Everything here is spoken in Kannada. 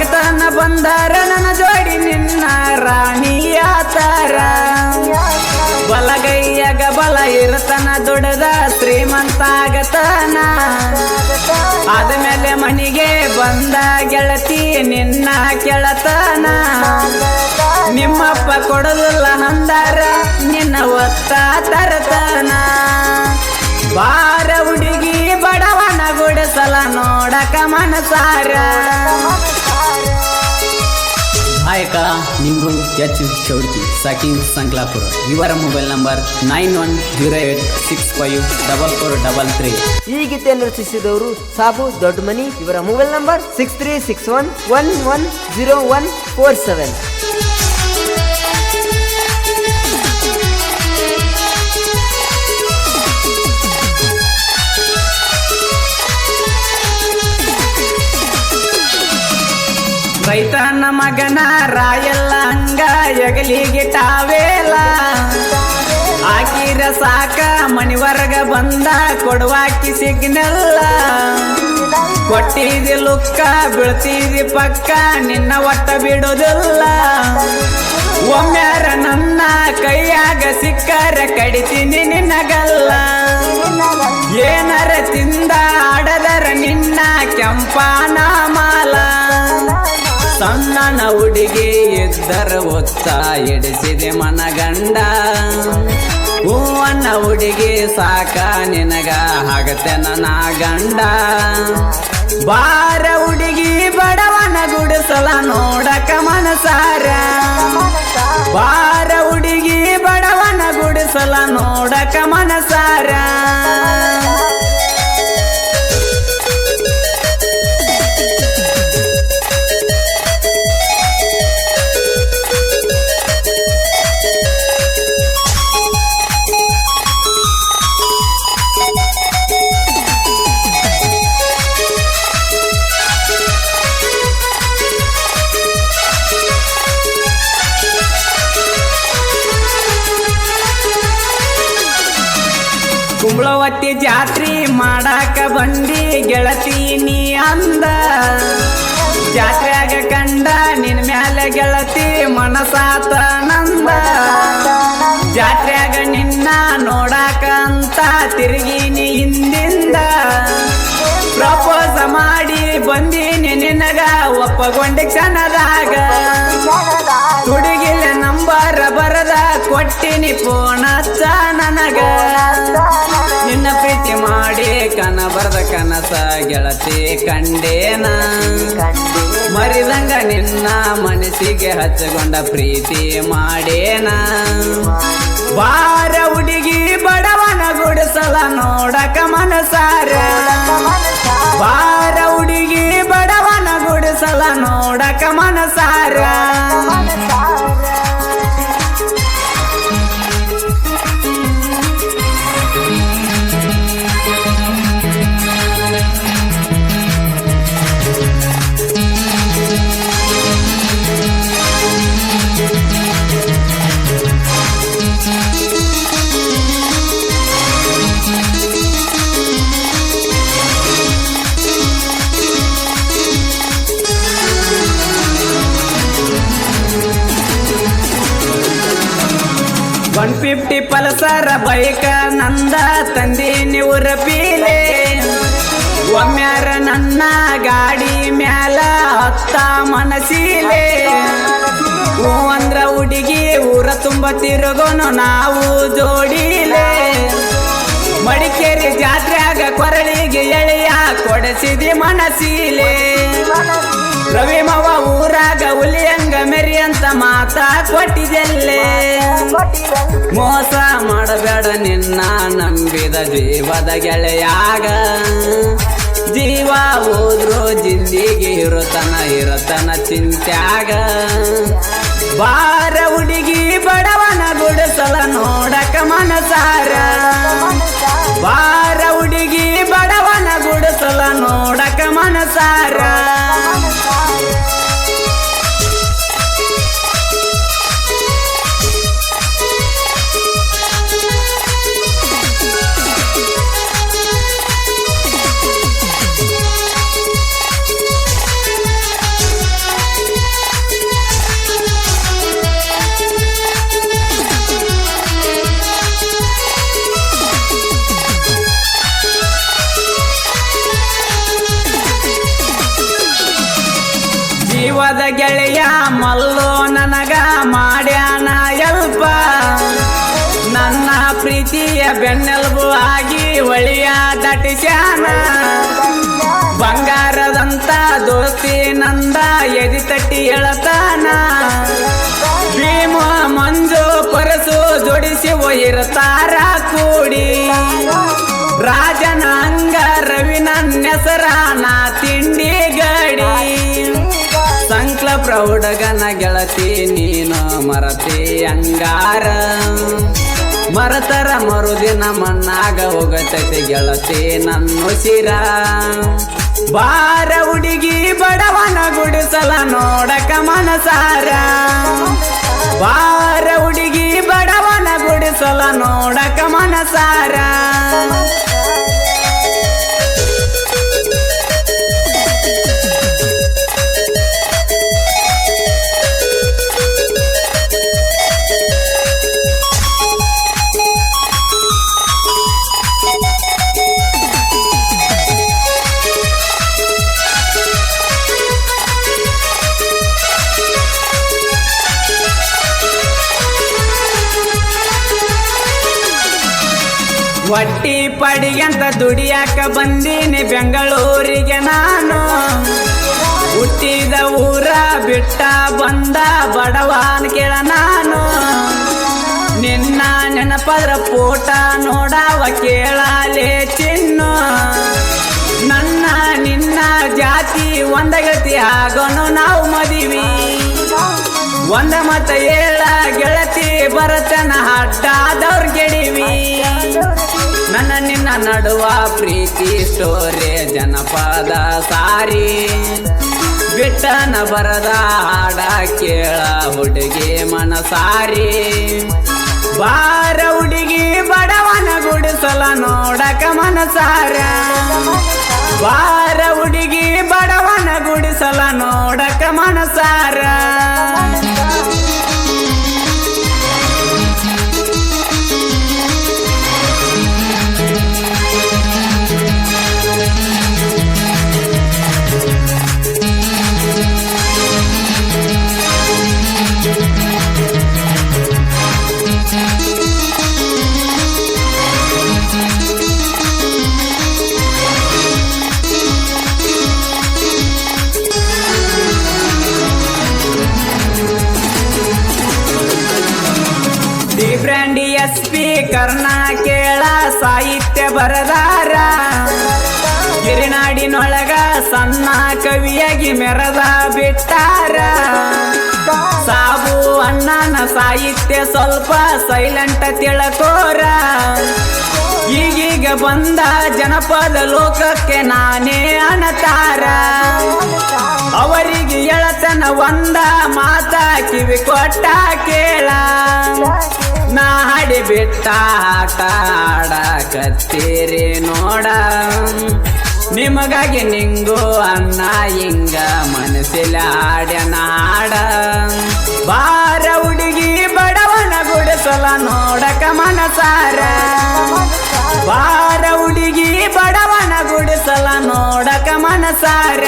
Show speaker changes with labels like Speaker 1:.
Speaker 1: ಮನಸಾರ ಬಂದಾರ, ನನ್ನ ಜೋಡಿ ನಿನ್ನ ರಾಣಿಯಾತಾರ ಬಲಗೈಯಾಗ ಬಲ ಇರತನ ಶ್ರೀಮಂತ ಆಗತನ ಆದಮೇಲೆ ಮನಿಗೆ ಬಂದ ಗೆಳತಿ ನಿನ್ನ ಕೆಳತನ. ನಿಮ್ಮಪ್ಪ ಕೊಡಲಿಲ್ಲ ಅಂದಾರ ನಿನ್ನ ಒತ್ತ ತರತನ. ಬಾರ ಹುಡುಗಿ ಬಡವನ ಗುಡಿಸಲ ನೋಡಕ ಮನಸಾರ. ಆಯ್ಕ ನಿಂಗು ಎಚ್ ಚೌಡ್ಕಿ ಸಾಕಿಂಗ್ ಸಂಕ್ಲಾಪುರ. ಇವರ mobile number nine one zero eight six five double four double three.
Speaker 2: ಈ ಗೀತೆಯನ್ನು ರಚಿಸಿದವರು ಸಾಬು ದೊಡ್ಡಮನಿ. ಇವರ mobile number six three six one one one zero one four seven.
Speaker 1: ಮಗನ ರಾಯಲ್ಲ ಅಂಗ ಎಗಲಿಗೆ ಟಾವೇಲ ಆಕಿರ ಸಾಕ ಮಣಿವರ್ಗ ಬಂದ, ಕೊಡುವಾಕಿ ಸಿಗ್ನಲ್ಲ. ಕೊಟ್ಟಿದಿ ಲುಕ್ಕ, ಬೀಳ್ತಿದಿ ಪಕ್ಕ, ನಿನ್ನ ಒಟ್ಟ ಬಿಡೋದಿಲ್ಲ. ಒಮ್ಮ್ಯಾರ ನನ್ನ ಕೈಯಾಗ ಸಿಕ್ಕರ, ಕಡಿತೀನಿ ನಿನ್ನಗಲ್ಲ ಏನರ ತಿಂದ, ಆಡದರ ನಿನ್ನ ಕೆಂಪಾನ ಮಾಲ. ಸಣ್ಣನ ಹುಡುಗಿ ಇದ್ದರ ಒತ್ತ ಎಡಿಸಿದೆ ಮನಗಂಡ. ಹೂವನ್ನ ಹುಡುಗಿ ಸಾಕ ನಿನಗ ಆಗತ್ತೆ ನನ್ನ ಗಂಡ. ಬಾರ ಹುಡುಗಿ ಬಡವನ ಗುಡಿಸಲ ನೋಡಕ ಮನಸಾರ. ಬಾರ ಹುಡುಗಿ ಬಡವನ ಗುಡಿಸಲ ನೋಡಕ ಮನಸಾರ. ಕುಂಬಳವತ್ತಿ ಜಾತ್ರಿ ಮಾಡಾಕ ಬಂದಿ ಗೆಳತಿ ನೀ ಅಂದ. ಜಾತ್ರೆಯಾಗ ಕಂಡ ನಿನ್ ಮ್ಯಾಲೆ ಗೆಳತಿ ಮನಸಾತ ನಂದ. ಜಾತ್ರೆಯಾಗ ನಿನ್ನ ನೋಡಾಕ ಅಂತ ತಿರುಗಿ ನೀ ಹಿಂದಿಂದ. ಪ್ರಪೋಸ ಮಾಡಿ ಬಂದಿ ನಿನಗ ಒಪ್ಪಗೊಂಡಿ ಕ್ಷಣದಾಗ. ಕೊಟ್ಟಿನಿ ಹಚ್ಚ ನನಗ. ನಿನ್ನ ಪ್ರೀತಿ ಮಾಡಿ ಕನ ಬರದ ಕನಸ ಗೆಳತಿ ಕಂಡೇನ. ಮರಿದಂಗ ನಿನ್ನ ಮನಸ್ಸಿಗೆ ಹಚ್ಚಗೊಂಡ ಪ್ರೀತಿ ಮಾಡೇನ. ಬಾರ ಹುಡುಗಿ ಬಡವನ ಗುಡಿಸಲ ನೋಡಕ ಮನಸಾರ. ಬಾರ ಹುಡುಗಿ ಬಡವನ ಗುಡಿಸಲ ನೋಡಕ ಮನಸಾರ. ಒನ್ ಫಿಫ್ಟಿ ಪಲ್ಸರ ಬೈಕ ನಂದ ತಂದೀನಿ ಉರಪೀಲೆ ಒಮ್ಮ್ಯಾರ ನನ್ನ ಗಾಡಿ ಮ್ಯಾಲ ಹತ್ತ ಮನಸೀಲೆ. ಹೂ ಅಂದ್ರ ಹುಡುಗಿ, ಊರ ತುಂಬ ತಿರುಗೋನು ನಾವು ಜೋಡಿಲೆ ಕೊರಳಿಗೆ ಎಳೆಯ ಕೊಡಿಸಿದಿ ಮನಸೀಲೆ. ರವಿ ಮವ ಊರಾಗ ಹುಲಿಯಂಗ ಮೆರಿ ಅಂತ ಮಾತಾ ಕೊಟ್ಟಿದೆಲ್ಲೇ. ಮೋಸ ಮಾಡಬೇಡ ನಿನ್ನ ನಂಬಿದ ಜೀವದ ಗೆಳೆಯಾಗ. ಜೀವ ಹೋದ್ರು ಜಿಂದಿಗೆ ಇರುತನ ಇರತನ ಚಿಂತ್ಯಾಗ. ಬಾರ ಹುಡುಗಿ ಬಡವನ ಗುಡಸಲ ನೋಡಕ ಮನಸಾರ. ಬಾರ ಹುಡುಗಿ ಬಡವನ ಗುಡಿಸಲ ನೋಡಕ ಮನಸಾರ. ಮಲ್ಲು ನನಗ ಮಾಡ್ಯಾನ ಎಲ್ಪ ನನ್ನ ಪ್ರೀತಿಯ ಬೆನ್ನೆಲುಬು ಆಗಿ ಒಳಿಯ ದಟಿಸ್ಯಾನ. ಬಂಗಾರದಂತ ದೋಸ್ತಿ ನಂದ ಎದಿ ತಟ್ಟಿ ಹೇಳತಾನ ಭೀಮ ಮಂಜು ಪರಸು ಜೋಡಿಸಿ ಒಯ್ಯಿರ್ತಾರ ಕೂಡಿ. ರಾಜನ ಅಂಗ ರವಿನ ನೆಸರಾನ ತಿಂಡಿ ಗಡಿ. ಪ್ರೌಢಗನ ಗೆಳತಿ, ನೀನು ಮರತಿ ಅಂಗಾರ. ಮರತರ ಮರುದಿನ ಮಣ್ಣಾಗ ಹೋಗತೈತಿ ಗೆಳತಿ ನನ್ನ ಉಸಿರ ಬಾರ ಹುಡುಗಿ ಬಡವನ ಗುಡಿಸಲ ನೋಡಕ ಮನಸಾರ. ಬಾರ ಹುಡುಗಿ ಬಡವನ ಗುಡಿಸಲ ನೋಡಕ ಮನಸಾರ. ಪಡಿಗಂತ ದುಡಿಯಾಕ ಬಂದೀನಿ ಬೆಂಗಳೂರಿಗೆ ನಾನು. ಹುಟ್ಟಿದ ಊರ ಬಿಟ್ಟ ಬಂದ ಬಡವಾನ್ ಕೇಳ ನಾನು. ನಿನ್ನ ನೆನಪದ್ರ ಪೋಟ ನೋಡವ ಕೇಳಲೆ ಚಿನ್ನು. ನನ್ನ ನಿನ್ನ ಜಾತಿ ಒಂದ ಗತಿ ಆಗೋನು ನಾವು ಮದಿವಿ. ಒಂದ ಮತ ಏಳ ಗೆಳತಿ ಬರತನ ಹಡ್ಡಾದವ್ರ ಗೆಡಿವಿ. ನಿನ್ನ ನಡುವ ಪ್ರೀತಿ ಸ್ಟೋರೆ, ಜನಪದ ಸಾರಿ. ಬಿಟ್ಟನ ಬರದ ಹಾಡ ಕೇಳ ಹುಡುಗಿ ಮನಸಾರಿ. ಬಾರ ಹುಡುಗಿ ಬಡವನ ಗುಡಿಸಲ ನೋಡಕ ಮನಸಾರ. ಬಾರ ಹುಡುಗಿ ಬಡವನ ಗುಡಿಸಲ ನೋಡಕ ಮನಸಾರ. ಕರ್ಣ ಕೇಳ ಸಾಹಿತ್ಯ ಬರದಾರ. ಗಿರಿನಾಡಿನೊಳಗ ಸಣ್ಣ ಕವಿಯಾಗಿ ಮೆರದ ಬಿಟ್ಟಾರ. ಸಾಬು ಅಣ್ಣನ ಸಾಹಿತ್ಯ ಸ್ವಲ್ಪ ಸೈಲೆಂಟ್ ತಿಳಕೋರ. ಈಗೀಗ ಬಂದ ಜನಪದ ಲೋಕಕ್ಕೆ ನಾನೇ ಅಣತಾರ. ಅವರಿಗೆ ಎಳತನ ಒಂದ ಮಾತ ಕಿವಿ ಕೊಟ್ಟ ಕೇಳ. ನಾ ಹಾಡಿ ಬಿಟ್ಟ ಆಟ ಆಡಕತ್ತೀರಿ ನೋಡ. ನಿಮಗಾಗಿ ನಿಂಗು ಅನ್ನ ಹಿಂಗ ಮನಸ್ಸಿಲ ಹಾಡ್ಯನ ನಾಡ. ಬಾರ ಹುಡುಗಿ ಬಡವನ ಗುಡಿಸಲ ನೋಡಕ ಮನಸಾರ. ಬಾರ ಹುಡುಗಿ ಬಡವನ ಗುಡಿಸಲ ನೋಡಕ ಮನಸಾರ.